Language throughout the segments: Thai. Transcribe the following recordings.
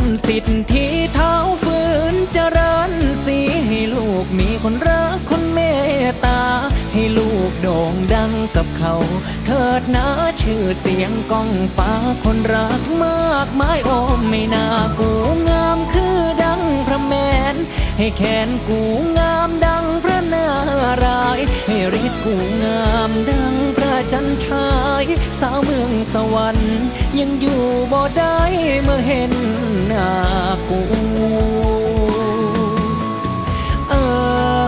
มสิทธิเท้าฟื้นเจริญสีให้ลูกมีคนรักคนเมตตา ให้ลูกโด่งดังกับเขา เถิดนะชื่อเสียงก้องฟ้าคนรักมากมายโอมไม่น่ากูงามคือดังพระแมน ให้แขนกูงามดังพระนาราย ให้ฤทธิ์กูงามดังันชาย สาวเมืองสวรรค์ยังอยู่บ่ได้เมื่อเห็นหน้ากูเออ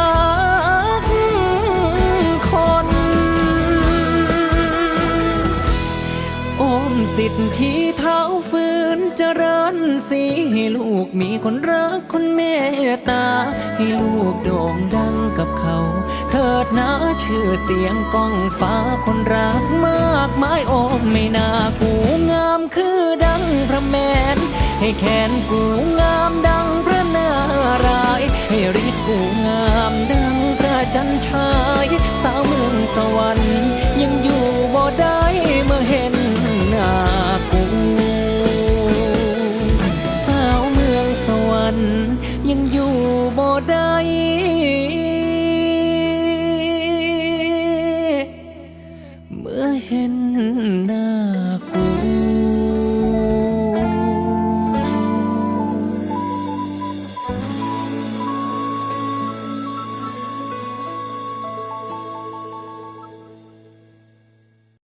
มสิทธิ์ที่เท้าฟื้นเจริญสีให้ลูกมีคนรักคนเมตตา ให้ลูกโด่งดังกับเขา เถิดนะชื่อเสียงก้องฟ้าคนรักมากมายโอมไม่น่ากูงามคือดังพระแมน ให้แขนกูงามดังพระนารายให้ฤทธิ์กูงามดังพระจันทร์ชายสาวเมืองสวรรค์